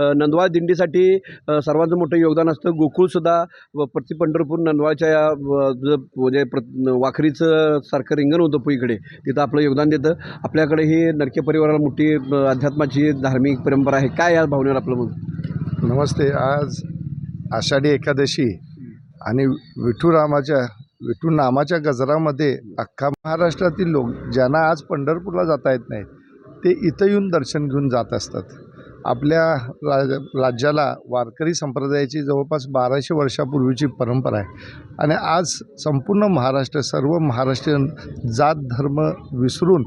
नंदवाळ दिंडीसाठी सर्वांचं मोठं योगदान असतं. गोकुळसुद्धा व प्रति पंढरपूर नंदवाळच्या या म्हणजे प्र वाखरीचं सारखं रिंगण होतं पुईकडे. तिथं आपलं योगदान देतं. आपल्याकडे ही नरके परिवाराला मोठी अध्यात्माची धार्मिक परंपरा आहे. काय या भावनेवर आपलं मग नमस्ते. आज आषाढी एकादशी आणि विठुरामाच्या विठू नामाच्या गजरामध्ये अख्खा महाराष्ट्रातील लोक ज्यांना आज पंढरपूरला जाता येत नाही ते इथं येऊन दर्शन घेऊन जात असतात. आपल्या राज राज्याला वारकरी संप्रदायाची जवळपास बाराशे वर्षापूर्वीची परंपरा आहे. आणि आज संपूर्ण महाराष्ट्र सर्व महाराष्ट्रीयन जात धर्म विसरून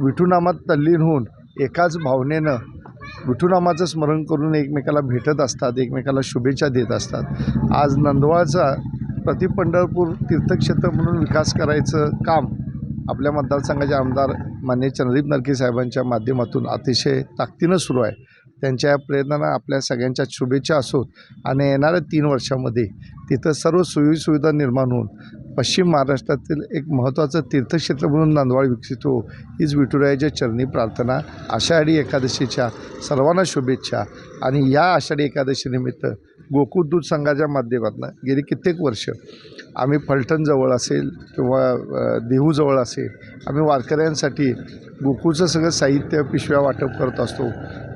विठुनामात तल्लीन होऊन एकाच भावनेनं विठुनामाचं स्मरण करून एकमेकाला भेटत असतात एकमेकाला शुभेच्छा देत असतात. आज नंदवाळचा प्रति पंढरपूर तीर्थक्षेत्र म्हणून विकास करायचं काम आपल्या मतदारसंघाचे आमदार मान्य चंद्रदीप नरके साहेबांच्या माध्यमातून अतिशय ताकदीनं सुरू आहे. त्यांच्या या प्रयत्नांना आपल्या सगळ्यांच्या शुभेच्छा असोत आणि येणाऱ्या तीन वर्षामध्ये तिथं सर्व सोयीसुविधा निर्माण होऊन पश्चिम महाराष्ट्रातील एक महत्त्वाचं तीर्थक्षेत्र म्हणून नांदवाळ विकसित हो हीच विठुरायाच्या चरणी प्रार्थना आषाढी एकादशीच्या सर्वांना शुभेच्छा आणि या आषाढी एकादशीनिमित्त गोकुळ दूध संघाच्या माध्यमातून गेली कित्येक वर्ष आम्ही फलटणजवळ असेल किंवा देहूजवळ असेल आम्ही वारकऱ्यांसाठी गोकुळचं सगळं साहित्य पिशव्या वाटप करत असतो.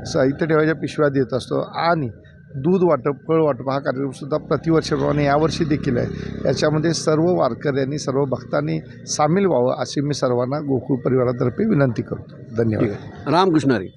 साहित्य ठेवायच्या पिशव्या देत असतो आणि दूध वाटप फळ वाटप हा कार्यक्रमसुद्धा प्रतिवर्षाप्रमाणे यावर्षी देखील आहे. याच्यामध्ये सर्व वारकऱ्यांनी सर्व भक्तांनी सामील व्हावं अशी मी सर्वांना गोकुळ परिवारातर्फे विनंती करतो. धन्यवाद. रामकृष्णारी